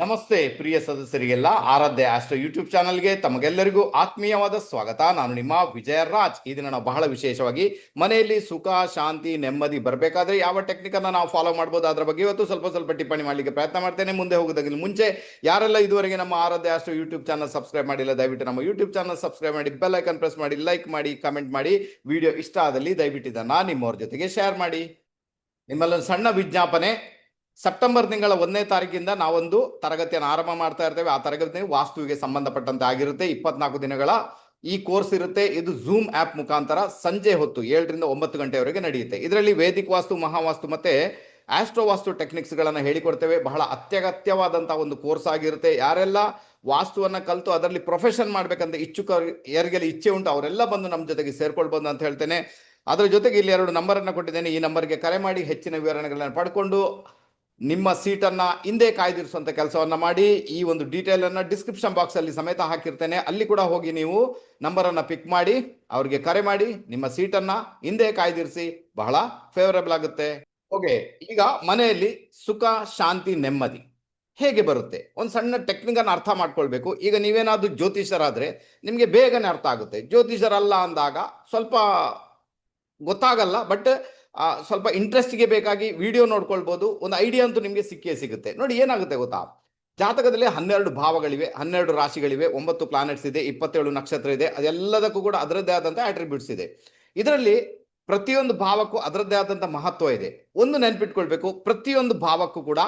ನಮಸ್ತೆ ಪ್ರಿಯ ಸದಸ್ಯರಿಗೆಲ್ಲ ಆರಾಧ್ಯ astro YouTube ಚಾನಲ್ಗೆ ತಮಗೆಲ್ಲರಿಗೂ ಆತ್ಮೀಯವಾದ ಸ್ವಾಗತ. ನಾನು ನಿಮ್ಮ ವಿಜಯ ರಾಜ್ ಈ ದಿನ ನಾವು ಬಹಳ ವಿಶೇಷವಾಗಿ ಮನೆಯಲ್ಲಿ ಸುಖ, ಶಾಂತಿ, ನೆಮ್ಮದಿ ಬರಬೇಕಾದ್ರೆ ಯಾವ ಟೆಕ್ನಿಕ್ ಅನ್ನ ನಾವು ಫಾಲೋ ಮಾಡ್ಬೋದು ಅದರ ಬಗ್ಗೆ ಇವತ್ತು ಸ್ವಲ್ಪ ಸ್ವಲ್ಪ ಟಿಪ್ಪಣಿ ಮಾಡಲಿಕ್ಕೆ ಪ್ರಯತ್ನ ಮಾಡ್ತೇನೆ. ಮುಂದೆ ಹೋಗೋದಕ್ಕಿಂತ ಮುಂಚೆ ಯಾರೆಲ್ಲ ಇದುವರೆಗೆ ನಮ್ಮ Aradhya Astro YouTube channel subscribe ಮಾಡಿಲ್ಲ, ದಯವಿಟ್ಟು ನಮ್ಮ ಯೂಟ್ಯೂಬ್ ಚಾನಲ್ ಸಬ್ಸ್ಕ್ರೈಬ್ ಮಾಡಿ, ಬೆಲ್ ಐಕನ್ ಪ್ರೆಸ್ ಮಾಡಿ, ಲೈಕ್ ಮಾಡಿ, ಕಮೆಂಟ್ ಮಾಡಿ, ವಿಡಿಯೋ ಇಷ್ಟ ಆದಲ್ಲಿ ದಯವಿಟ್ಟು ಇದನ್ನ ನಿಮ್ಮವ್ರ ಜೊತೆಗೆ ಶೇರ್ ಮಾಡಿ. ನಿಮ್ಮಲ್ಲೊಂದು ಸಣ್ಣ ವಿಜ್ಞಾಪನೆ. ಸೆಪ್ಟೆಂಬರ್ ತಿಂಗಳ ಒಂದನೇ ತಾರೀಕಿಂದ ನಾವೊಂದು ತರಗತಿಯನ್ನು ಆರಂಭ ಮಾಡ್ತಾ ಇರ್ತೇವೆ. ಆ ತರಗತಿ ವಾಸ್ತುವಿಗೆ ಸಂಬಂಧಪಟ್ಟಂತೆ ಆಗಿರುತ್ತೆ. ಇಪ್ಪತ್ನಾಲ್ಕು ದಿನಗಳ ಈ ಕೋರ್ಸ್ ಇರುತ್ತೆ. ಇದು ಝೂಮ್ ಆಪ್ ಮುಖಾಂತರ ಸಂಜೆ ಹೊತ್ತು ಏಳರಿಂದ ಒಂಬತ್ತು ಗಂಟೆವರೆಗೆ ನಡೆಯುತ್ತೆ. ಇದರಲ್ಲಿ ವೇದಿಕ ವಾಸ್ತು, ಮಹಾವಾಸ್ತು ಮತ್ತೆ ಆಸ್ಟ್ರೋ ವಾಸ್ತು ಟೆಕ್ನಿಕ್ಸ್ ಗಳನ್ನ ಹೇಳಿಕೊಡ್ತೇವೆ. ಬಹಳ ಅತ್ಯಗತ್ಯವಾದಂತಹ ಒಂದು ಕೋರ್ಸ್ ಆಗಿರುತ್ತೆ. ಯಾರೆಲ್ಲ ವಾಸ್ತುವನ್ನು ಕಲಿತು ಅದರಲ್ಲಿ ಪ್ರೊಫೆಷನ್ ಮಾಡ್ಬೇಕಂತ ಇಚ್ಛುಕ ಯಾರಿಗೆಲ್ಲ ಇಚ್ಛೆ ಉಂಟು ಅವರೆಲ್ಲ ಬಂದು ನಮ್ಮ ಜೊತೆಗೆ ಸೇರ್ಕೊಳ್ಬೋದು ಅಂತ ಹೇಳ್ತೇನೆ. ಅದರ ಜೊತೆಗೆ ಇಲ್ಲಿ ಎರಡು ನಂಬರನ್ನು ಕೊಟ್ಟಿದ್ದೇನೆ. ಈ ನಂಬರ್ಗೆ ಕರೆ ಮಾಡಿ ಹೆಚ್ಚಿನ ವಿವರಣೆಗಳನ್ನು ಪಡ್ಕೊಂಡು ನಿಮ್ಮ ಸೀಟನ್ನ ಹಿಂದೆ ಕಾಯ್ದಿರಿಸುವಂಥ ಕೆಲಸವನ್ನ ಮಾಡಿ, ಈ ಒಂದು ಡೀಟೇಲನ್ನು ಡಿಸ್ಕ್ರಿಪ್ಷನ್ ಬಾಕ್ಸ್ ಅಲ್ಲಿ ಸಮೇತ ಹಾಕಿರ್ತೇನೆ. ಅಲ್ಲಿ ಕೂಡ ಹೋಗಿ ನೀವು ನಂಬರ್ ಅನ್ನ ಪಿಕ್ ಮಾಡಿ, ಅವ್ರಿಗೆ ಕರೆ ಮಾಡಿ, ನಿಮ್ಮ ಸೀಟನ್ನ ಹಿಂದೆ ಕಾಯ್ದಿರಿಸಿ, ಬಹಳ ಫೇವರಬಲ್ ಆಗುತ್ತೆ. ಓಕೆ ಈಗ ಮನೆಯಲ್ಲಿ ಸುಖ, ಶಾಂತಿ, ನೆಮ್ಮದಿ ಹೇಗೆ ಬರುತ್ತೆ? ಒಂದು ಸಣ್ಣ ಟೆಕ್ನಿಕ್ ಅನ್ನು ಅರ್ಥ ಮಾಡ್ಕೊಳ್ಬೇಕು. ಈಗ ನೀವೇನಾದರೂ ಜ್ಯೋತಿಷರಾದರೆ ನಿಮಗೆ ಬೇಗನೆ ಅರ್ಥ ಆಗುತ್ತೆ. ಜ್ಯೋತಿಷರಲ್ಲ ಅಂದಾಗ ಸ್ವಲ್ಪ ಗೊತ್ತಾಗಲ್ಲ ಬಟ್ ಸ್ವಲ್ಪ ಇಂಟ್ರೆಸ್ಟ್ಗೆ ಬೇಕಾಗಿ ವಿಡಿಯೋ ನೋಡ್ಕೊಳ್ಬೋದು. ಒಂದು ಐಡಿಯಾ ಅಂತೂ ನಿಮಗೆ ಸಿಕ್ಕೇ ಸಿಗುತ್ತೆ. ನೋಡಿ, ಏನಾಗುತ್ತೆ ಗೊತ್ತಾ? ಜಾತಕದಲ್ಲಿ ಹನ್ನೆರಡು ಭಾವಗಳಿವೆ, ಹನ್ನೆರಡು ರಾಶಿಗಳಿವೆ, ಒಂಬತ್ತು ಪ್ಲಾನೆಟ್ಸ್ ಇದೆ, ಇಪ್ಪತ್ತೇಳು ನಕ್ಷತ್ರ ಇದೆ, ಅದೆಲ್ಲದಕ್ಕೂ ಕೂಡ ಅದರದ್ದೇ ಆದಂಥ ಆಟ್ರಿಬ್ಯೂಟ್ಸ್ ಇದೆ. ಇದರಲ್ಲಿ ಪ್ರತಿಯೊಂದು ಭಾವಕ್ಕೂ ಅದರದ್ದೇ ಆದಂಥ ಮಹತ್ವ ಇದೆ. ಒಂದು ನೆನ್ಪಿಟ್ಕೊಳ್ಬೇಕು, ಪ್ರತಿಯೊಂದು ಭಾವಕ್ಕೂ ಕೂಡ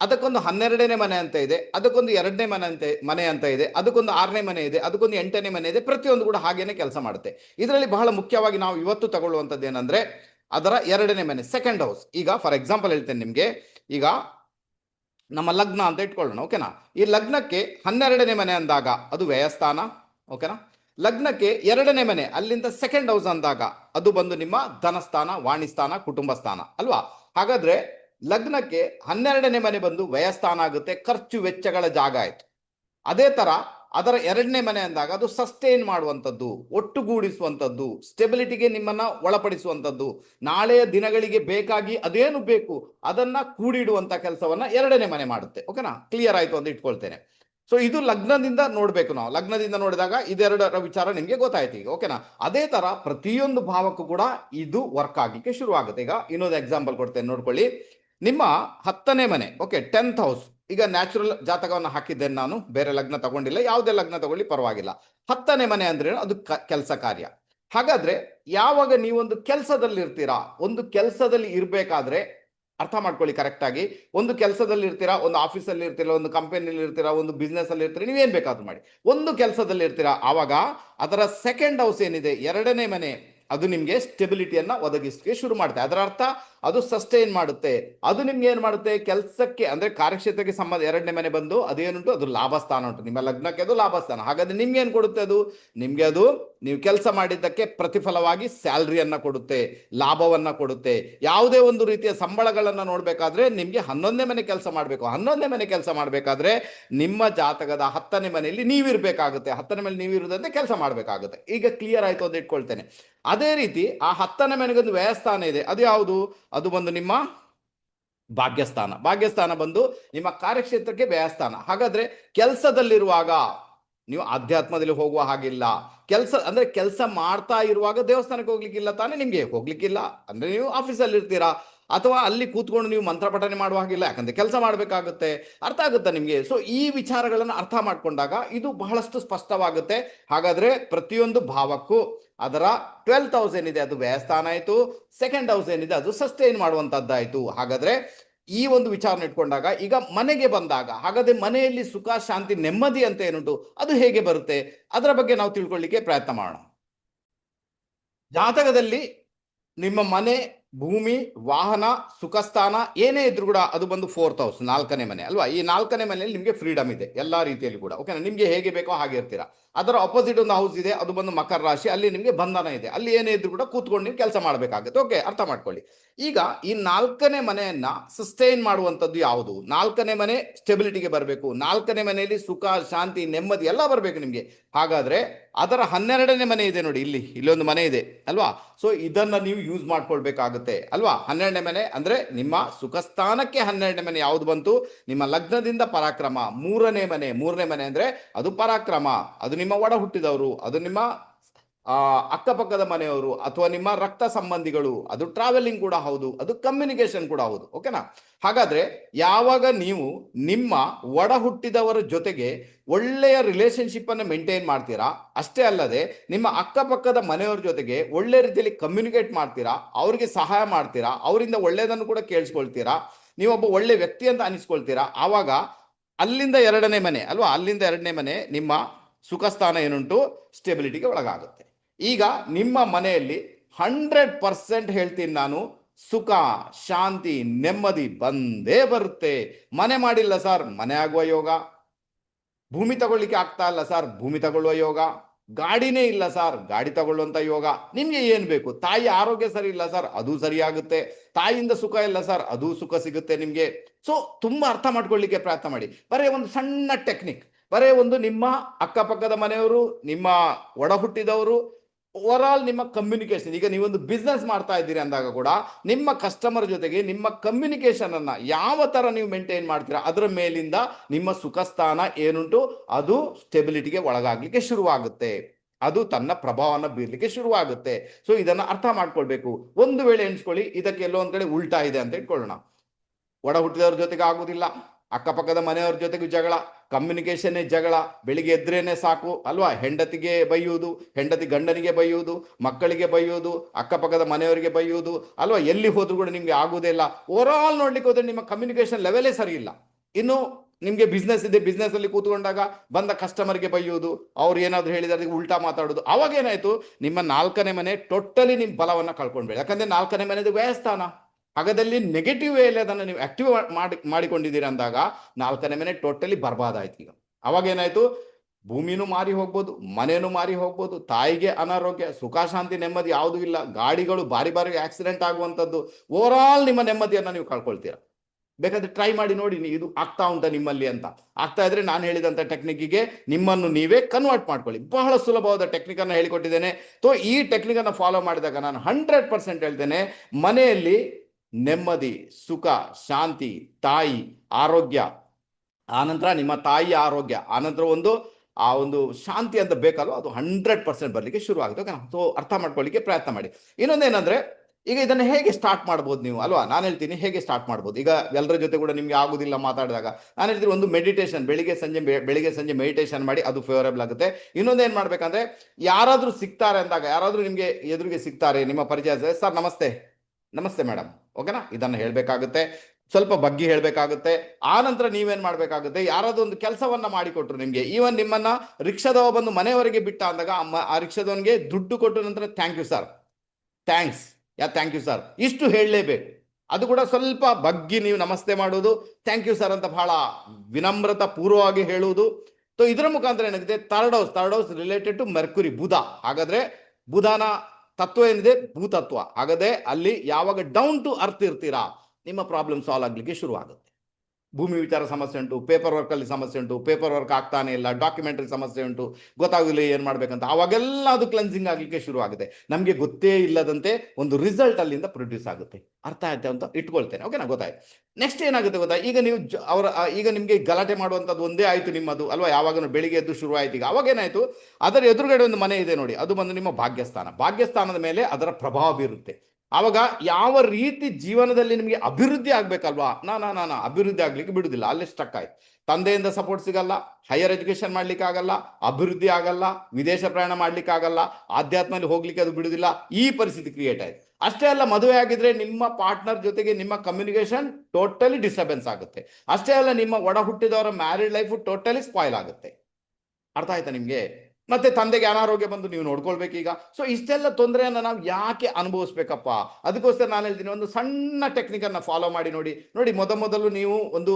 ಅದಕ್ಕೊಂದು ಹನ್ನೆರಡನೇ ಮನೆ ಅಂತ ಇದೆ, ಅದಕ್ಕೊಂದು ಎರಡನೇ ಮನೆ ಅಂತ ಮನೆ ಅಂತ ಇದೆ, ಅದಕ್ಕೊಂದು ಆರನೇ ಮನೆ ಇದೆ, ಅದಕ್ಕೊಂದು ಎಂಟನೇ ಮನೆ ಇದೆ, ಪ್ರತಿಯೊಂದು ಕೂಡ ಹಾಗೇನೆ ಕೆಲಸ ಮಾಡುತ್ತೆ. ಇದರಲ್ಲಿ ಬಹಳ ಮುಖ್ಯವಾಗಿ ನಾವು ಇವತ್ತು ತಗೊಳ್ಳುವಂಥದ್ದು ಏನಂದ್ರೆ ಅದರ ಎರಡನೇ ಮನೆ ಸೆಕೆಂಡ್ ಹೌಸ್ ಈಗ ಫಾರ್ ಎಕ್ಸಾಂಪಲ್ ಹೇಳ್ತೇನೆ ನಿಮಗೆ, ಈಗ ನಮ್ಮ ಲಗ್ನ ಅಂತ ಇಟ್ಕೊಳ್ಳೋಣ ಓಕೆನಾ ಈ ಲಗ್ನಕ್ಕೆ ಹನ್ನೆರಡನೇ ಮನೆ ಅಂದಾಗ ಅದು ವ್ಯಯಸ್ಥಾನ ಓಕೆನಾ ಲಗ್ನಕ್ಕೆ ಎರಡನೇ ಮನೆ, ಅಲ್ಲಿಂದ ಸೆಕೆಂಡ್ ಹೌಸ್ ಅಂದಾಗ ಅದು ಬಂದು ನಿಮ್ಮ ಧನಸ್ಥಾನ, ವಾಣಿಸ್ಥಾನ ಕುಟುಂಬ ಸ್ಥಾನ ಅಲ್ವಾ? ಹಾಗಾದ್ರೆ ಲಗ್ನಕ್ಕೆ ಹನ್ನೆರಡನೇ ಮನೆ ಬಂದು ವ್ಯಯಸ್ಥಾನ ಆಗುತ್ತೆ, ಖರ್ಚು ವೆಚ್ಚಗಳ ಜಾಗ ಆಯ್ತು. ಅದೇ ತರ ಅದರ ಎರಡನೇ ಮನೆ ಅಂದಾಗ ಅದು ಸಸ್ಟೈನ್ ಮಾಡುವಂಥದ್ದು, ಒಟ್ಟುಗೂಡಿಸುವಂಥದ್ದು ಸ್ಟೆಬಿಲಿಟಿಗೆ ನಿಮ್ಮನ್ನ ಒಳಪಡಿಸುವಂಥದ್ದು. ನಾಳೆಯ ದಿನಗಳಿಗೆ ಬೇಕಾಗಿ ಅದೇನು ಬೇಕು ಅದನ್ನ ಕೂಡಿಡುವಂತ ಕೆಲಸವನ್ನ ಎರಡನೇ ಮನೆ ಮಾಡುತ್ತೆ. ಓಕೆನಾ ಕ್ಲಿಯರ್ ಆಯ್ತು ಅಂತ ಇಟ್ಕೊಳ್ತೇನೆ. ಸೊ ಇದು ಲಗ್ನದಿಂದ ನೋಡ್ಬೇಕು ನಾವು. ಲಗ್ನದಿಂದ ನೋಡಿದಾಗ ಇದೆರಡರ ವಿಚಾರ ನಿಮ್ಗೆ ಗೊತ್ತಾಯ್ತು ಈಗ. ಓಕೆನಾ ಅದೇ ತರ ಪ್ರತಿಯೊಂದು ಭಾವಕ್ಕೂ ಕೂಡ ಇದು ವರ್ಕ್ ಆಗಲಿಕ್ಕೆ ಶುರು ಆಗುತ್ತೆ ಈಗ ಇನ್ನೊಂದು ಎಕ್ಸಾಂಪಲ್ ಕೊಡ್ತೇನೆ, ನೋಡ್ಕೊಳ್ಳಿ. ನಿಮ್ಮ ಹತ್ತನೇ ಮನೆ ಓಕೆ ಟೆಂತ್ ಹೌಸ್ ಈಗ ನ್ಯಾಚುರಲ್ ಜಾತಕವನ್ನು ಹಾಕಿದ್ದೇನೆ ನಾನು. ಬೇರೆ ಲಗ್ನ ತಗೊಂಡಿಲ್ಲ. ಯಾವುದೇ ಲಗ್ನ ತಗೊಳ್ಳಿ ಪರವಾಗಿಲ್ಲ. ಹತ್ತನೇ ಮನೆ ಅಂದ್ರೆ ಅದು ಕೆಲಸ ಕಾರ್ಯ. ಹಾಗಾದ್ರೆ ಯಾವಾಗ ನೀವೊಂದು ಕೆಲಸದಲ್ಲಿ ಇರ್ತೀರಾ ಒಂದು ಕೆಲಸದಲ್ಲಿ ಇರಬೇಕಾದ್ರೆ, ಅರ್ಥ ಮಾಡ್ಕೊಳ್ಳಿ ಕರೆಕ್ಟಾಗಿ ಒಂದು ಕೆಲಸದಲ್ಲಿ ಇರ್ತೀರಾ ಒಂದು ಆಫೀಸಲ್ಲಿ ಇರ್ತೀರಾ ಒಂದು ಕಂಪನಿಯಲ್ಲಿ ಇರ್ತೀರಾ ಒಂದು ಬಿಸ್ನೆಸ್ ಅಲ್ಲಿ ಇರ್ತೀರಾ ನೀವೇನ್ ಬೇಕಾದ್ರೂ ಮಾಡಿ. ಒಂದು ಕೆಲಸದಲ್ಲಿ ಇರ್ತೀರಾ ಆವಾಗ ಅದರ ಸೆಕೆಂಡ್ ಹೌಸ್ ಏನಿದೆ? ಎರಡನೇ ಮನೆ, ಅದು ನಿಮಗೆ ಸ್ಟೆಬಿಲಿಟಿಯನ್ನು ಒದಗಿಸಕ್ಕೆ ಶುರು ಮಾಡುತ್ತೆ ಅದರ ಅರ್ಥ ಅದು ಸಸ್ಟೈನ್ ಮಾಡುತ್ತೆ. ಅದು ನಿಮ್ಗೆ ಏನು ಮಾಡುತ್ತೆ? ಕೆಲಸಕ್ಕೆ ಅಂದ್ರೆ ಕಾರ್ಯಕ್ಷೇತ್ರಕ್ಕೆ ಸಂಬಂಧ ಎರಡನೇ ಮನೆ ಬಂದು ಅದೇನುಂಟು? ಅದು ಲಾಭಸ್ಥಾನ ಉಂಟು. ನಿಮ್ಮ ಲಗ್ನಕ್ಕೆ ಅದು ಲಾಭಸ್ಥಾನ. ಹಾಗಾದ್ರೆ ನಿಮ್ಗೆ ಏನು ಕೊಡುತ್ತೆ ಅದು? ನಿಮಗೆ ಅದು ನೀವು ಕೆಲಸ ಮಾಡಿದ್ದಕ್ಕೆ ಪ್ರತಿಫಲವಾಗಿ ಸ್ಯಾಲ್ರಿಯನ್ನು ಕೊಡುತ್ತೆ, ಲಾಭವನ್ನ ಕೊಡುತ್ತೆ. ಯಾವುದೇ ಒಂದು ರೀತಿಯ ಸಂಬಳಗಳನ್ನು ನೋಡಬೇಕಾದ್ರೆ ನಿಮಗೆ ಹನ್ನೊಂದನೇ ಮನೆ ಕೆಲಸ ಮಾಡಬೇಕು. ಹನ್ನೊಂದನೇ ಮನೆ ಕೆಲಸ ಮಾಡಬೇಕಾದ್ರೆ ನಿಮ್ಮ ಜಾತಕದ ಹತ್ತನೇ ಮನೆಯಲ್ಲಿ ನೀವಿರಬೇಕಾಗುತ್ತೆ. ಹತ್ತನೇ ಮನೆ ನೀವಿರುವುದಂತೆ ಕೆಲಸ ಮಾಡಬೇಕಾಗುತ್ತೆ. ಈಗ ಕ್ಲಿಯರ್ ಆಯಿತು ಅಂತ ಇಟ್ಕೊಳ್ತೇನೆ. ಅದೇ ರೀತಿ ಆ ಹತ್ತನೇ ಮನೆಗೊಂದು ವ್ಯಯಸ್ಥಾನ ಇದೆ. ಅದು ಯಾವುದು? ಅದು ಬಂದು ನಿಮ್ಮ ಭಾಗ್ಯಸ್ಥಾನ. ಭಾಗ್ಯಸ್ಥಾನ ಬಂದು ನಿಮ್ಮ ಕಾರ್ಯಕ್ಷೇತ್ರಕ್ಕೆ ವ್ಯಯಸ್ಥಾನ. ಹಾಗಾದ್ರೆ ಕೆಲಸದಲ್ಲಿರುವಾಗ ನೀವು ಆಧ್ಯಾತ್ಮದಲ್ಲಿ ಹೋಗುವ ಹಾಗಿಲ್ಲ. ಕೆಲಸ ಅಂದ್ರೆ ಕೆಲಸ ಮಾಡ್ತಾ ಇರುವಾಗ ದೇವಸ್ಥಾನಕ್ಕೆ ಹೋಗ್ಲಿಕ್ಕಿಲ್ಲ ತಾನೇ ನಿಮ್ಗೆ? ಹೋಗ್ಲಿಕ್ಕಿಲ್ಲ. ಅಂದ್ರೆ ನೀವು ಆಫೀಸಲ್ಲಿ ಇರ್ತೀರಾ ಅಥವಾ ಅಲ್ಲಿ ಕೂತ್ಕೊಂಡು ನೀವು ಮಂತ್ರ ಪಠನೆ ಮಾಡುವ ಹಾಗಿಲ್ಲ. ಯಾಕಂದ್ರೆ ಕೆಲಸ ಮಾಡಬೇಕಾಗುತ್ತೆ. ಅರ್ಥ ಆಗುತ್ತೆ ನಿಮಗೆ? ಸೊ ಈ ವಿಚಾರಗಳನ್ನು ಅರ್ಥ ಮಾಡ್ಕೊಂಡಾಗ ಇದು ಬಹಳಷ್ಟು ಸ್ಪಷ್ಟವಾಗುತ್ತೆ. ಹಾಗಾದ್ರೆ ಪ್ರತಿಯೊಂದು ಭಾವಕ್ಕೂ ಅದರ ಟ್ವೆಲ್ ಹೌಸ್ ಏನಿದೆ ಅದು ವ್ಯಯಸ್ಥಾನ ಆಯಿತು. ಸೆಕೆಂಡ್ ಹೌಸ್ ಏನಿದೆ ಅದು ಸಸ್ಟೈನ್ ಮಾಡುವಂಥದ್ದಾಯಿತು ಹಾಗಾದ್ರೆ ಈ ಒಂದು ವಿಚಾರ ಇಟ್ಕೊಂಡಾಗ ಈಗ ಮನೆಗೆ ಬಂದಾಗ, ಹಾಗಾದ್ರೆ ಮನೆಯಲ್ಲಿ ಸುಖ, ಶಾಂತಿ, ನೆಮ್ಮದಿ ಅಂತ ಏನುಂಟು? ಅದು ಹೇಗೆ ಬರುತ್ತೆ? ಅದರ ಬಗ್ಗೆ ನಾವು ತಿಳ್ಕೊಳ್ಳಿಕ್ಕೆ ಪ್ರಯತ್ನ ಮಾಡೋಣ. ಜಾತಕದಲ್ಲಿ ನಿಮ್ಮ ಮನೆ, ಭೂಮಿ, ವಾಹನ, ಸುಖಸ್ಥಾನ ಏನೇ ಇದ್ರು ಕೂಡ ಅದು ಬಂದು ಫೋರ್ತ್ ಹೌಸ್ ನಾಲ್ಕನೇ ಮನೆ ಅಲ್ವಾ? ಈ ನಾಲ್ಕನೇ ಮನೆಯಲ್ಲಿ ನಿಮಗೆ ಫ್ರೀಡಮ್ ಇದೆ, ಎಲ್ಲಾ ರೀತಿಯಲ್ಲಿ ಕೂಡ. ಓಕೆನಾ ನಿಮಗೆ ಹೇಗೆ ಬೇಕೋ ಹಾಗೆ ಇರ್ತೀರಾ. ಅದರ ಅಪೋಸಿಟ್ ಒಂದು ಹೌಸ್ ಇದೆ, ಅದು ಬಂದು ಮಕರ ರಾಶಿ, ಅಲ್ಲಿ ನಿಮಗೆ ಬಂಧನ ಇದೆ. ಅಲ್ಲಿ ಏನೇ ಇದ್ರು ಕೂಡ ಕೂತ್ಕೊಂಡು ನೀವು ಕೆಲಸ ಮಾಡಬೇಕಾಗುತ್ತೆ. ಓಕೆ ಅರ್ಥ ಮಾಡ್ಕೊಳ್ಳಿ. ಈಗ ಈ ನಾಲ್ಕನೇ ಮನೆಯನ್ನ ಸಸ್ಟೈನ್ ಮಾಡುವಂಥದ್ದು ಯಾವುದು? ನಾಲ್ಕನೇ ಮನೆ ಸ್ಟೆಬಿಲಿಟಿಗೆ ಬರಬೇಕು. ನಾಲ್ಕನೇ ಮನೆಯಲ್ಲಿ ಸುಖ, ಶಾಂತಿ, ನೆಮ್ಮದಿ ಎಲ್ಲ ಬರಬೇಕು ನಿಮಗೆ. ಹಾಗಾದ್ರೆ ಅದರ ಹನ್ನೆರಡನೇ ಮನೆ ಇದೆ ನೋಡಿ, ಇಲ್ಲಿ ಇಲ್ಲೊಂದು ಮನೆ ಇದೆ, ಅಲ್ವಾ? ಸೊ ಇದನ್ನ ನೀವು ಯೂಸ್ ಮಾಡ್ಕೊಳ್ಬೇಕಾಗುತ್ತೆ, ಅಲ್ವಾ? ಹನ್ನೆರಡನೇ ಮನೆ ಅಂದ್ರೆ ನಿಮ್ಮ ಸುಖಸ್ಥಾನಕ್ಕೆ ಹನ್ನೆರಡನೇ ಮನೆ ಯಾವುದು ಬಂತು? ನಿಮ್ಮ ಲಗ್ನದಿಂದ ಪರಾಕ್ರಮ. ಮೂರನೇ ಮನೆ ಮೂರನೇ ಮನೆ ಅಂದ್ರೆ ಅದು ಪರಾಕ್ರಮ. ಅದು ನಿಮ್ಮ ಒಡ ಹುಟ್ಟಿದವರು ಅದು ನಿಮ್ಮ ಅಕ್ಕಪಕ್ಕದ ಮನೆಯವರು ಅಥವಾ ನಿಮ್ಮ ರಕ್ತ ಸಂಬಂಧಿಗಳು, ಅದು ಟ್ರಾವೆಲಿಂಗ್ ಕೂಡ ಹೌದು, ಅದು ಕಮ್ಯುನಿಕೇಶನ್ ಕೂಡ ಹೌದು ಓಕೆನಾ ಹಾಗಾದ್ರೆ ಯಾವಾಗ ನೀವು ನಿಮ್ಮ ಒಡ ಹುಟ್ಟಿದವರ ಜೊತೆಗೆ ಒಳ್ಳೆಯ ರಿಲೇಶನ್ಶಿಪ್ ಅನ್ನು ಮೇಂಟೈನ್ ಮಾಡ್ತೀರಾ? ಅಷ್ಟೇ ಅಲ್ಲದೆ ನಿಮ್ಮ ಅಕ್ಕಪಕ್ಕದ ಮನೆಯವರ ಜೊತೆಗೆ ಒಳ್ಳೆ ರೀತಿಯಲ್ಲಿ ಕಮ್ಯುನಿಕೇಟ್ ಮಾಡ್ತೀರಾ? ಅವರಿಗೆ ಸಹಾಯ ಮಾಡ್ತೀರಾ? ಅವರಿಂದ ಒಳ್ಳೆಯದನ್ನು ಕೂಡ ಕೇಳಿಸ್ಕೊಳ್ತೀರಾ? ನೀವೊಬ್ಬ ಒಳ್ಳೆ ವ್ಯಕ್ತಿ ಅಂತ ಅನಿಸ್ಕೊಳ್ತೀರಾ? ಆವಾಗ ಅಲ್ಲಿಂದ ಎರಡನೇ ಮನೆ, ಅಲ್ವಾ? ಅಲ್ಲಿಂದ ಎರಡನೇ ಮನೆ ನಿಮ್ಮ ಸುಖಸ್ಥಾನ ಏನುಂಟು? ಸ್ಟೆಬಿಲಿಟಿಗೆ ಒಳಗಾಗುತ್ತೆ. ಈಗ ನಿಮ್ಮ ಮನೆಯಲ್ಲಿ ಹಂಡ್ರೆಡ್ ಪರ್ಸೆಂಟ್ ಹೇಳ್ತೀನಿ ನಾನು, ಸುಖ, ಶಾಂತಿ, ನೆಮ್ಮದಿ ಬಂದೇ ಬರುತ್ತೆ. ಮನೆ ಮಾಡಿಲ್ಲ ಸರ್ ಮನೆ ಆಗುವ ಯೋಗ. ಭೂಮಿ ತಗೊಳ್ಳಿಕ್ಕೆ ಆಗ್ತಾ ಇಲ್ಲ ಸರ್ ಭೂಮಿ ತಗೊಳ್ಳುವ ಯೋಗ. ಗಾಡಿನೇ ಇಲ್ಲ ಸರ್ ಗಾಡಿ ತಗೊಳ್ಳುವಂತ ಯೋಗ. ನಿಮ್ಗೆ ಏನ್ ಬೇಕು? ತಾಯಿ ಆರೋಗ್ಯ ಸರಿ ಇಲ್ಲ ಸರ್ ಅದು ಸರಿಯಾಗುತ್ತೆ. ತಾಯಿಯಿಂದ ಸುಖ ಇಲ್ಲ ಸರ್ ಅದು ಸುಖ ಸಿಗುತ್ತೆ ನಿಮ್ಗೆ. ಸೊ ತುಂಬಾ ಅರ್ಥ ಮಾಡ್ಕೊಳ್ಳಿಕ್ಕೆ ಪ್ರಯತ್ನ ಮಾಡಿ. ಬರೀ ಒಂದು ಸಣ್ಣ ಟೆಕ್ನಿಕ್ ಬರೇ ಒಂದು ನಿಮ್ಮ ಅಕ್ಕಪಕ್ಕದ ಮನೆಯವರು, ನಿಮ್ಮ ಒಡ ಹುಟ್ಟಿದವರು ಓವರ್ ಆಲ್ ನಿಮ್ಮ ಕಮ್ಯುನಿಕೇಶನ್ ಈಗ ನೀವೊಂದು ಬಿಸ್ನೆಸ್ ಮಾಡ್ತಾ ಇದ್ದೀರಿ ಅಂದಾಗ ಕೂಡ ನಿಮ್ಮ ಕಸ್ಟಮರ್ ಜೊತೆಗೆ ನಿಮ್ಮ ಕಮ್ಯುನಿಕೇಶನ್ ಅನ್ನ ಯಾವ ತರ ನೀವು ಮೇಂಟೈನ್ ಮಾಡ್ತೀರಾ, ಅದರ ಮೇಲಿಂದ ನಿಮ್ಮ ಸುಖಸ್ಥಾನ ಏನುಂಟು, ಅದು ಸ್ಟೆಬಿಲಿಟಿಗೆ ಒಳಗಾಗ್ಲಿಕ್ಕೆ ಶುರುವಾಗುತ್ತೆ. ಅದು ತನ್ನ ಪ್ರಭಾವನ ಬೀರ್ಲಿಕ್ಕೆ ಶುರುವಾಗುತ್ತೆ. ಸೊ ಇದನ್ನ ಅರ್ಥ ಮಾಡ್ಕೊಳ್ಬೇಕು. ಒಂದು ವೇಳೆ ಎಣಿಸ್ಕೊಳ್ಳಿ ಇದಕ್ಕೆ ಎಲ್ಲೋ ಒಂದ್ ಕಡೆ ಉಲ್ಟಾ ಇದೆ ಅಂತ ಇಟ್ಕೊಳ್ಳೋಣ. ಒಡ ಹುಟ್ಟಿದವ್ರ ಜೊತೆಗೆ ಆಗುದಿಲ್ಲ. ಅಕ್ಕಪಕ್ಕದ ಮನೆಯವ್ರ ಜೊತೆಗೂ ಜಗಳ ಕಮ್ಯುನಿಕೇಷನ್ನೇ ಜಗಳ, ಬೆಳಿಗ್ಗೆ ಎದ್ರೇನೆ ಸಾಕು, ಅಲ್ವಾ? ಹೆಂಡತಿಗೆ ಬೈಯುವುದು, ಹೆಂಡತಿ ಗಂಡನಿಗೆ ಬೈಯುವುದು, ಮಕ್ಕಳಿಗೆ ಬೈಯುವುದು, ಅಕ್ಕಪಕ್ಕದ ಮನೆಯವರಿಗೆ ಬೈಯುವುದು, ಅಲ್ವಾ? ಎಲ್ಲಿ ಹೋದ್ರು ಕೂಡ ನಿಮಗೆ ಆಗುವುದೇ ಇಲ್ಲ. ಓವರ್ ಆಲ್ ನೋಡ್ಲಿಕ್ಕೆ ಹೋದ್ರೆ ನಿಮ್ಮ ಕಮ್ಯುನಿಕೇಷನ್ ಲೆವೆಲೇ ಸರಿ ಇಲ್ಲ. ಇನ್ನು ನಿಮಗೆ ಬಿಸ್ನೆಸ್ ಇದೆ ಬಿಸ್ನೆಸ್ ಅಲ್ಲಿ ಕೂತ್ಕೊಂಡಾಗ ಬಂದ ಕಸ್ಟಮರ್ಗೆ ಬೈಯುವುದು, ಅವ್ರು ಏನಾದ್ರು ಹೇಳಿದ್ರೆ ಅದಕ್ಕೆ ಉಲ್ಟಾ ಮಾತಾಡೋದು ಅವಾಗ ಏನಾಯ್ತು? ನಿಮ್ಮ ನಾಲ್ಕನೇ ಮನೆ ಟೋಟಲಿ ನಿಮ್ಮ ಬಲವನ್ನು ಕಳ್ಕೊಂಡ್ಬೇಡಿ ಯಾಕಂದ್ರೆ ನಾಲ್ಕನೇ ಮನೆದು ವ್ಯಯಸ್ಥಾನ. ಹಾಗಾದಲ್ಲಿ ನೆಗೆಟಿವ್ ವೇಲಿ ಅದನ್ನು ನೀವು ಆಕ್ಟಿವ್ ಮಾಡಿ, ಮಾಡಿಕೊಂಡಿದ್ದೀರಿ ಅಂದಾಗ ನಾಲ್ಕನೇ ಮನೆ ಟೋಟಲಿ ಬರ್ಬಾದಾಯ್ತು ಈಗ. ಅವಾಗ ಏನಾಯ್ತು? ಭೂಮಿನೂ ಮಾರಿ ಹೋಗ್ಬೋದು ಮನೆಯೂ ಮಾರಿ ಹೋಗ್ಬೋದು, ತಾಯಿಗೆ ಅನಾರೋಗ್ಯ ಸುಖ ಶಾಂತಿ ನೆಮ್ಮದಿ ಯಾವುದೂ ಇಲ್ಲ, ಗಾಡಿಗಳು ಬಾರಿ ಬಾರಿ ಆಕ್ಸಿಡೆಂಟ್ ಆಗುವಂಥದ್ದು ಓವರ್ ಆಲ್ ನಿಮ್ಮ ನೆಮ್ಮದಿಯನ್ನು ನೀವು ಕಳ್ಕೊಳ್ತೀರಾ. ಬೇಕಾದ್ರೆ ಟ್ರೈ ಮಾಡಿ ನೋಡಿ ಇದು ಆಗ್ತಾ ಉಂಟ ನಿಮ್ಮಲ್ಲಿ ಅಂತ. ಆಗ್ತಾ ಇದ್ರೆ ನಾನು ಹೇಳಿದಂಥ ಟೆಕ್ನಿಕ್ಗೆ ನಿಮ್ಮನ್ನು ನೀವೇ ಕನ್ವರ್ಟ್ ಮಾಡ್ಕೊಳ್ಳಿ. ಬಹಳ ಸುಲಭವಾದ ಟೆಕ್ನಿಕನ್ನು ಹೇಳಿಕೊಟ್ಟಿದ್ದೇನೆ. ಸೊ ಈ ಟೆಕ್ನಿಕನ್ನು ಫಾಲೋ ಮಾಡಿದಾಗ ನಾನು ಹಂಡ್ರೆಡ್ ಪರ್ಸೆಂಟ್ ಹೇಳ್ತೇನೆ, ಮನೆಯಲ್ಲಿ ನೆಮ್ಮದಿ, ಸುಖ, ಶಾಂತಿ, ತಾಯಿ, ಆರೋಗ್ಯ. ಆನಂತರ ನಿಮ್ಮ ತಾಯಿಯ ಆರೋಗ್ಯ. ಆನಂತರ ಒಂದು, ಆ ಒಂದು ಶಾಂತಿ ಅಂತ ಬೇಕಲ್ವ ಅದು ಹಂಡ್ರೆಡ್ ಪರ್ಸೆಂಟ್ ಬರಲಿಕ್ಕೆ ಶುರು ಆಗುತ್ತೆ ಓಕೆ ಸೊ ಅರ್ಥ ಮಾಡ್ಕೊಳ್ಳಿಕ್ಕೆ ಪ್ರಯತ್ನ ಮಾಡಿ. ಇನ್ನೊಂದೇನಂದ್ರೆ ಈಗ ಇದನ್ನ ಹೇಗೆ ಸ್ಟಾರ್ಟ್ ಮಾಡ್ಬೋದು ನೀವು? ಅಲ್ವಾ? ನಾನು ಹೇಳ್ತೀನಿ ಹೇಗೆ ಸ್ಟಾರ್ಟ್ ಮಾಡ್ಬೋದು? ಈಗ ಎಲ್ಲರ ಜೊತೆ ಕೂಡ ನಿಮಗೆ ಆಗುದಿಲ್ಲ ಮಾತಾಡಿದಾಗ. ನಾನು ಹೇಳ್ತೀನಿ ಒಂದು ಮೆಡಿಟೇಷನ್ ಬೆಳಿಗ್ಗೆ ಸಂಜೆ ಬೆಳಿಗ್ಗೆ ಸಂಜೆ ಮೆಡಿಟೇಷನ್ ಮಾಡಿ ಅದು ಫೇವರೇಬಲ್ ಆಗುತ್ತೆ. ಇನ್ನೊಂದೇನು ಮಾಡ್ಬೇಕಂದ್ರೆ, ಯಾರಾದರೂ ಸಿಗ್ತಾರೆ ಅಂದಾಗ, ಯಾರಾದರೂ ನಿಮಗೆ ಎದುರಿಗೆ ಸಿಗ್ತಾರೆ, ನಿಮ್ಮ ಪರಿಚಯ ಸರ್, ನಮಸ್ತೆ. ನಮಸ್ತೆ ಮೇಡಮ್ ಓಕೆನಾ? ಇದನ್ನು ಹೇಳಬೇಕಾಗುತ್ತೆ. ಸ್ವಲ್ಪ ಬಗ್ಗಿ ಹೇಳಬೇಕಾಗುತ್ತೆ. ಆ ನಂತರ ನೀವೇನ್ ಮಾಡಬೇಕಾಗುತ್ತೆ? ಯಾರಾದ್ರೂ ಒಂದು ಕೆಲಸವನ್ನ ಮಾಡಿಕೊಟ್ರು ನಿಮಗೆ. ಈವನ್ ನಿಮ್ಮನ್ನ ರಿಕ್ಷಾದವ ಬಂದು ಮನೆಯವರೆಗೆ ಬಿಟ್ಟ ಅಂದಾಗ ಆ ರಿಕ್ಷಾದವನಿಗೆ ದುಡ್ಡು ಕೊಟ್ಟ ನಂತರ ಥ್ಯಾಂಕ್ ಯು ಸರ್ ಥ್ಯಾಂಕ್ಸ್ ಯಾ ಥ್ಯಾಂಕ್ ಯು ಸರ್ ಇಷ್ಟು ಹೇಳಲೇಬೇಕು. ಅದು ಕೂಡ ಸ್ವಲ್ಪ ಬಗ್ಗಿ ನೀವು ನಮಸ್ತೆ ಮಾಡುವುದು. ಥ್ಯಾಂಕ್ ಯು ಸರ್ ಅಂತ ಬಹಳ ವಿನಮ್ರತ ಪೂರ್ವವಾಗಿ ಹೇಳುವುದು. ಸೊ ಇದರ ಮುಖಾಂತರ ಏನಾಗಿದೆ third house third house related to Mercury Budha. ಹಾಗಾದ್ರೆ ಬುಧನ ತತ್ವ ಏನಿದೆ? ಭೂತತ್ವ. ಹಾಗಾದ್ರೆ ಅಲ್ಲಿ ಯಾವಾಗ ಡೌನ್ ಟು ಅರ್ತ್ ಇರ್ತೀರಾ? ನಿಮ್ಮ ಪ್ರಾಬ್ಲಮ್ ಸಾಲ್ವ್ ಆಗಲಿಕ್ಕೆ ಶುರು ಆಗುತ್ತೆ ಭೂಮಿ ವಿಚಾರ ಸಮಸ್ಯೆ ಉಂಟು ಪೇಪರ್ ವರ್ಕ್ ಅಲ್ಲಿ ಸಮಸ್ಯೆ ಉಂಟು ಪೇಪರ್ ವರ್ಕ್ ಆಗ್ತಾನೆ ಇಲ್ಲ ಡಾಕ್ಯುಮೆಂಟರಿ ಸಮಸ್ಯೆ ಉಂಟು ಗೊತ್ತಾಗಲಿಲ್ಲ ಏನು ಮಾಡಬೇಕಂತ. ಅವಾಗೆಲ್ಲ ಅದು ಕ್ಲೆನ್ಸಿಂಗ್ ಆಗಲಿಕ್ಕೆ ಶುರು ಆಗುತ್ತೆ. ನಮ್ಗೆ ಗೊತ್ತೇ ಇಲ್ಲದಂತೆ ಒಂದು ರಿಸಲ್ಟ್ ಅಲ್ಲಿಂದ ಪ್ರೊಡ್ಯೂಸ್ ಆಗುತ್ತೆ. ಅರ್ಥ ಆಯ್ತು ಅಂತ ಇಟ್ಕೊಳ್ತೇನೆ. ಓಕೆನಾ ಗೊತ್ತಾಯ್ತು. ನೆಕ್ಸ್ಟ್ ಏನಾಗುತ್ತೆ ಗೊತ್ತಾ? ಈಗ ನೀವು ಅವರ ಈಗ ನಿಮಗೆ ಗಲಾಟೆ ಮಾಡುವಂಥದ್ದು ಒಂದೇ ಆಯಿತು ನಿಮ್ಮದು, ಅಲ್ವಾ? ಯಾವಾಗಲೂ ಬೆಳಿಗ್ಗೆ ಎದ್ದು ಶುರು ಆಯ್ತು. ಈಗ ಅವಾಗ ಏನಾಯ್ತು? ಅದರ ಎದುರುಗಡೆ ಒಂದು ಮನೆ ಇದೆ ನೋಡಿ, ಅದು ಬಂದು ನಿಮ್ಮ ಭಾಗ್ಯಸ್ಥಾನ. ಭಾಗ್ಯಸ್ಥಾನದ ಮೇಲೆ ಅದರ ಪ್ರಭಾವ ಬೀರುತ್ತೆ. ಆವಾಗ ಯಾವ ರೀತಿ ಜೀವನದಲ್ಲಿ ನಿಮಗೆ ಅಭಿವೃದ್ಧಿ ಆಗ್ಬೇಕಲ್ವಾ? ನಾ ನಾ ನಾ ಅಭಿವೃದ್ಧಿ ಆಗ್ಲಿಕ್ಕೆ ಬಿಡುದಿಲ್ಲ. ಅಲ್ಲಿ ಸ್ಟಕ್ ಆಯ್ತು. ತಂದೆಯಿಂದ ಸಪೋರ್ಟ್ ಸಿಗಲ್ಲ ಹೈಯರ್ ಎಜುಕೇಶನ್ ಮಾಡ್ಲಿಕ್ಕೆ ಆಗಲ್ಲ, ಅಭಿವೃದ್ಧಿ ಆಗಲ್ಲ, ವಿದೇಶ ಪ್ರಯಾಣ ಮಾಡ್ಲಿಕ್ಕೆ ಆಗಲ್ಲ, ಆಧ್ಯಾತ್ಮದಲ್ಲಿ ಹೋಗ್ಲಿಕ್ಕೆ ಅದು ಬಿಡುದಿಲ್ಲ. ಈ ಪರಿಸ್ಥಿತಿ ಕ್ರಿಯೇಟ್ ಆಯ್ತು. ಅಷ್ಟೇ ಅಲ್ಲ, ಮದುವೆ ಆಗಿದ್ರೆ ನಿಮ್ಮ ಪಾರ್ಟ್ನರ್ ಜೊತೆಗೆ ನಿಮ್ಮ ಕಮ್ಯುನಿಕೇಶನ್ ಟೋಟಲಿ ಡಿಸ್ಟರ್ಬೆನ್ಸ್ ಆಗುತ್ತೆ. ಅಷ್ಟೇ ಅಲ್ಲ, ನಿಮ್ಮ ಒಡ ಹುಟ್ಟಿದವರ ಮ್ಯಾರಿಡ್ ಲೈಫ್ ಟೋಟಲಿ ಸ್ಪಾಯ್ಲ್ ಆಗುತ್ತೆ. ಅರ್ಥ ಆಯ್ತಾ ನಿಮ್ಗೆ? ಮತ್ತೆ ತಂದೆಗೆ ಅನಾರೋಗ್ಯ ಬಂದು ನೀವು ನೋಡ್ಕೊಳ್ಬೇಕೀಗ. ಸೊ ಇಷ್ಟೆಲ್ಲ ತೊಂದರೆಯನ್ನು ನಾವು ಯಾಕೆ ಅನುಭವಿಸ್ಬೇಕಪ್ಪ? ಅದಕ್ಕೋಸ್ಕರ ನಾನು ಹೇಳ್ತೀನಿ, ಒಂದು ಸಣ್ಣ ಟೆಕ್ನಿಕನ್ನು ಫಾಲೋ ಮಾಡಿ ನೋಡಿ. ನೋಡಿ, ಮೊದ ಮೊದಲು ನೀವು ಒಂದು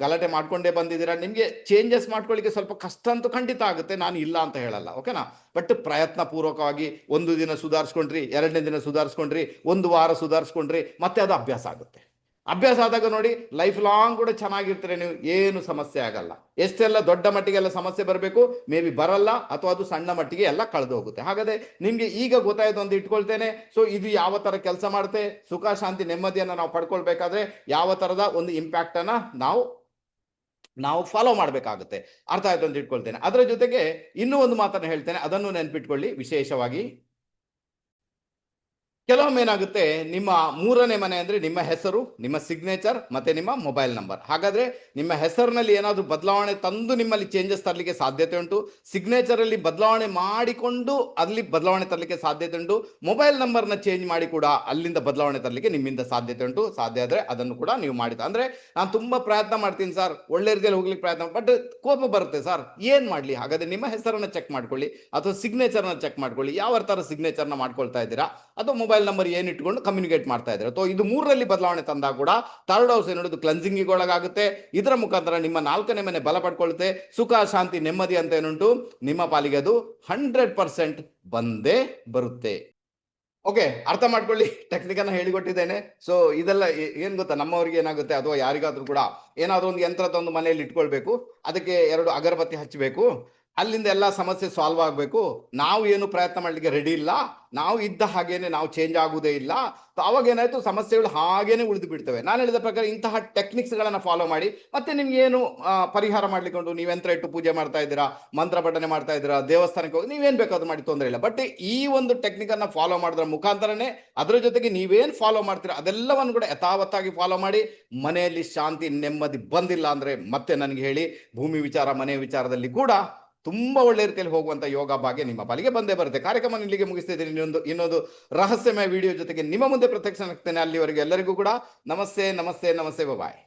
ಗಲಾಟೆ ಮಾಡ್ಕೊಂಡೇ ಬಂದಿದ್ದೀರಾ. ನಿಮಗೆ ಚೇಂಜಸ್ ಮಾಡ್ಕೊಳ್ಳಿಕ್ಕೆ ಸ್ವಲ್ಪ ಕಷ್ಟ ಅಂತೂ ಖಂಡಿತ ಆಗುತ್ತೆ. ನಾನು ಇಲ್ಲ ಅಂತ ಹೇಳಲ್ಲ ಓಕೆನಾ ಬಟ್ ಪ್ರಯತ್ನ ಪೂರ್ವಕವಾಗಿ ಒಂದು ದಿನ ಸುಧಾರಿಸ್ಕೊಂಡ್ರಿ, ಎರಡನೇ ದಿನ ಸುಧಾರಿಸ್ಕೊಂಡ್ರಿ, ಒಂದು ವಾರ ಸುಧಾರಿಸ್ಕೊಂಡ್ರಿ, ಮತ್ತೆ ಅದು ಅಭ್ಯಾಸ ಆಗುತ್ತೆ. ಅಭ್ಯಾಸ ಆದಾಗ ನೋಡಿ ಲೈಫ್ ಲಾಂಗ್ ಕೂಡ ಚೆನ್ನಾಗಿರ್ತೀರಿ ನೀವು, ಏನು ಸಮಸ್ಯೆ ಆಗಲ್ಲ. ಎಷ್ಟೆಲ್ಲ ದೊಡ್ಡ ಮಟ್ಟಿಗೆಲ್ಲ ಸಮಸ್ಯೆ ಬರಬೇಕು ಮೇ ಬಿ ಬರಲ್ಲ, ಅಥವಾ ಅದು ಸಣ್ಣ ಮಟ್ಟಿಗೆ ಎಲ್ಲ ಕಳೆದು ಹೋಗುತ್ತೆ. ಹಾಗಾದ್ರೆ ನಿಮ್ಗೆ ಈಗ ಗೊತ್ತಾಯ್ತು ಅಂತ ಇಟ್ಕೊಳ್ತೇನೆ. ಸೊ ಇದು ಯಾವ ತರ ಕೆಲಸ ಮಾಡುತ್ತೆ? ಸುಖ, ಶಾಂತಿ, ನೆಮ್ಮದಿಯನ್ನ ನಾವು ಪಡ್ಕೊಳ್ಬೇಕಾದ್ರೆ ಯಾವ ತರದ ಒಂದು ಇಂಪ್ಯಾಕ್ಟ್ ಅನ್ನ ನಾವು ನಾವು ಫಾಲೋ ಮಾಡಬೇಕಾಗುತ್ತೆ. ಅರ್ಥ ಆಯ್ತು ಅಂತ ಇಟ್ಕೊಳ್ತೇನೆ. ಅದರ ಜೊತೆಗೆ ಇನ್ನೂ ಒಂದು ಮಾತನ್ನು ಹೇಳ್ತೇನೆ. ಅದನ್ನು ನೆನ್ಪಿಟ್ಕೊಳ್ಳಿ. ವಿಶೇಷವಾಗಿ ಕೆಲವೊಮ್ಮೆ ಏನಾಗುತ್ತೆ, ನಿಮ್ಮ ಮೂರನೇ ಮನೆ ಅಂದ್ರೆ ನಿಮ್ಮ ಹೆಸರು, ನಿಮ್ಮ ಸಿಗ್ನೇಚರ್ ಮತ್ತೆ ನಿಮ್ಮ ಮೊಬೈಲ್ ನಂಬರ್ ಹಾಗಾದ್ರೆ ನಿಮ್ಮ ಹೆಸರಿನಲ್ಲಿ ಏನಾದರೂ ಬದಲಾವಣೆ ತಂದು ನಿಮ್ಮಲ್ಲಿ ಚೇಂಜಸ್ ತರಲಿಕ್ಕೆ ಸಾಧ್ಯತೆ ಉಂಟು. ಸಿಗ್ನೇಚರ್ ಅಲ್ಲಿ ಬದಲಾವಣೆ ಮಾಡಿಕೊಂಡು ಅಲ್ಲಿ ಬದಲಾವಣೆ ತರಲಿಕ್ಕೆ ಸಾಧ್ಯತೆ ಉಂಟು. ಮೊಬೈಲ್ ನಂಬರ್ನ ಚೇಂಜ್ ಮಾಡಿ ಕೂಡ ಅಲ್ಲಿಂದ ಬದಲಾವಣೆ ತರಲಿಕ್ಕೆ ನಿಮ್ಮಿಂದ ಸಾಧ್ಯತೆ ಉಂಟು. ಸಾಧ್ಯ ಆದ್ರೆ ಅದನ್ನು ಕೂಡ ನೀವು ಮಾಡಿದ. ಅಂದ್ರೆ ನಾನು ತುಂಬಾ ಪ್ರಯತ್ನ ಮಾಡ್ತೀನಿ ಸರ್ ಒಳ್ಳೆ ರೀತಿಯಲ್ಲಿ ಹೋಗ್ಲಿಕ್ಕೆ ಪ್ರಯತ್ನ ಬಟ್ ಕೋಪ ಬರುತ್ತೆ ಸರ್ ಏನ್ ಮಾಡ್ಲಿ? ಹಾಗಾದ್ರೆ ನಿಮ್ಮ ಹೆಸರನ್ನ ಚೆಕ್ ಮಾಡ್ಕೊಳ್ಳಿ. ಅಥವಾ ಸಿಗ್ನೇಚರ್ನ ಚೆಕ್ ಮಾಡ್ಕೊಳ್ಳಿ. ಯಾವ ತರ ಸಿಗ್ನೇಚರ್ನ ಮಾಡ್ಕೊಳ್ತಾ ಇದ್ದೀರಾ? ಅಥವಾ ಮೊಬೈಲ್ ನಂಬರ್ ಏನ್ ಇಟ್ಕೊಂಡು ಕಮ್ಯುನಿಕೇಟ್ ಮಾಡ್ತಾ ಇದ್ದಾರೆ. ಅಥವಾ ಇದು ಮೂರರಲ್ಲಿ ಬದಲಾವಣೆ ತಂದಾಗ ಕೂಡ ಥರ್ಡ್ ಹೌಸ್ ಏನೋದು ಕ್ಲನ್ಸಿಂಗಿಗೆ ಒಳಗಾಗುತ್ತೆ. ಇದರ ಮುಖಾಂತರ ನಿಮ್ಮ ನಾಲ್ಕನೇ ಮನೆ ಬಲ ಪಡ್ಕೊಳ್ಳುತ್ತೆ. ಸುಖ, ಶಾಂತಿ, ನೆಮ್ಮದಿ ಅಂತ ಏನುಂಟು? ನಿಮ್ಮ ಪಾಲಿಗೆ ಅದು ಹಂಡ್ರೆಡ್ ಪರ್ಸೆಂಟ್ ಬಂದೇ ಬರುತ್ತೆ. ಓಕೆ ಅರ್ಥ ಮಾಡ್ಕೊಳ್ಳಿ. ಟೆಕ್ನಿಕ್ ಅನ್ನ ಹೇಳಿಕೊಟ್ಟಿದ್ದೇನೆ. ಸೊ ಇದೆಲ್ಲ ಏನ್ ಗೊತ್ತಾ? ನಮ್ಮವರಿಗೆ ಏನಾಗುತ್ತೆ? ಅಥವಾ ಯಾರಿಗಾದ್ರೂ ಕೂಡ ಏನಾದ್ರೂ ಒಂದು ಯಂತ್ರ ತಂದು ಮನೆಯಲ್ಲಿ ಇಟ್ಕೊಳ್ಬೇಕು. ಅದಕ್ಕೆ ಎರಡು ಅಗರಬತ್ತಿ ಹಚ್ಚಬೇಕು ಅಲ್ಲಿಂದ ಎಲ್ಲ ಸಮಸ್ಯೆ ಸಾಲ್ವ್ ಆಗಬೇಕು. ನಾವು ಏನು ಪ್ರಯತ್ನ ಮಾಡಲಿಕ್ಕೆ ರೆಡಿ ಇಲ್ಲ. ನಾವು ಇದ್ದ ಹಾಗೇನೆ ನಾವು ಚೇಂಜ್ ಆಗುವುದೇ ಇಲ್ಲ. ಅವಾಗ ಏನಾಯ್ತು? ಸಮಸ್ಯೆಗಳು ಹಾಗೇನೆ ಉಳಿದು ಬಿಡ್ತವೆ. ನಾನು ಹೇಳಿದ ಪ್ರಕಾರ ಇಂತಹ ಟೆಕ್ನಿಕ್ಸ್ ಗಳನ್ನ ಫಾಲೋ ಮಾಡಿ, ಮತ್ತೆ ನಿಮ್ಗೆ ಏನು ಪರಿಹಾರ ಮಾಡ್ಲಿಕ್ಕೆ ನೀವು ಯಂತ್ರ ಇಟ್ಟು ಪೂಜೆ ಮಾಡ್ತಾ ಇದ್ದೀರಾ? ಮಂತ್ರ ಪಠನೆ ಮಾಡ್ತಾ ಇದ್ದೀರಾ? ದೇವಸ್ಥಾನಕ್ಕೆ ಹೋಗಿ ನೀವೇನ್ ಬೇಕಾದ್ರೂ ಮಾಡಿ ತೊಂದರೆ ಇಲ್ಲ. ಬಟ್ ಈ ಒಂದು ಟೆಕ್ನಿಕ್ ಫಾಲೋ ಮಾಡೋದ್ರ ಮುಖಾಂತರನೇ ಅದರ ಜೊತೆಗೆ ನೀವೇನು ಫಾಲೋ ಮಾಡ್ತೀರಾ? ಅದೆಲ್ಲವನ್ನು ಕೂಡ ಯಥಾವತ್ತಾಗಿ ಫಾಲೋ ಮಾಡಿ, ಮನೆಯಲ್ಲಿ ಶಾಂತಿ ನೆಮ್ಮದಿ ಬಂದಿಲ್ಲ ಅಂದ್ರೆ ಮತ್ತೆ ನನಗೆ ಹೇಳಿ, ಭೂಮಿ ವಿಚಾರ, ಮನೆ ವಿಚಾರದಲ್ಲಿ ಕೂಡ ತುಂಬಾ ಒಳ್ಳೆ ರೀತಿಯಲ್ಲಿ ಹೋಗುವಂತ ಯೋಗ ಭಾಗ್ಯ ನಿಮ್ಮ ಪಾಲಿಗೆ ಬಂದೇ ಬರುತ್ತೆ. ಕಾರ್ಯಕ್ರಮ ಇಲ್ಲಿಗೆ ಮುಗಿಸ್ತಾ ಇದ್ದೀನಿ. ಇನ್ನೊಂದು ಇನ್ನೊಂದು ರಹಸ್ಯಮಯ ವಿಡಿಯೋ ಜೊತೆಗೆ ನಿಮ್ಮ ಮುಂದೆ ಪ್ರತ್ಯಕ್ಷ ಆಗ್ತೇನೆ ಅಲ್ಲಿವರೆಗೆ ಎಲ್ಲರಿಗೂ ಕೂಡ ನಮಸ್ತೆ ನಮಸ್ತೆ ನಮಸ್ತೆ ಬಾಯ್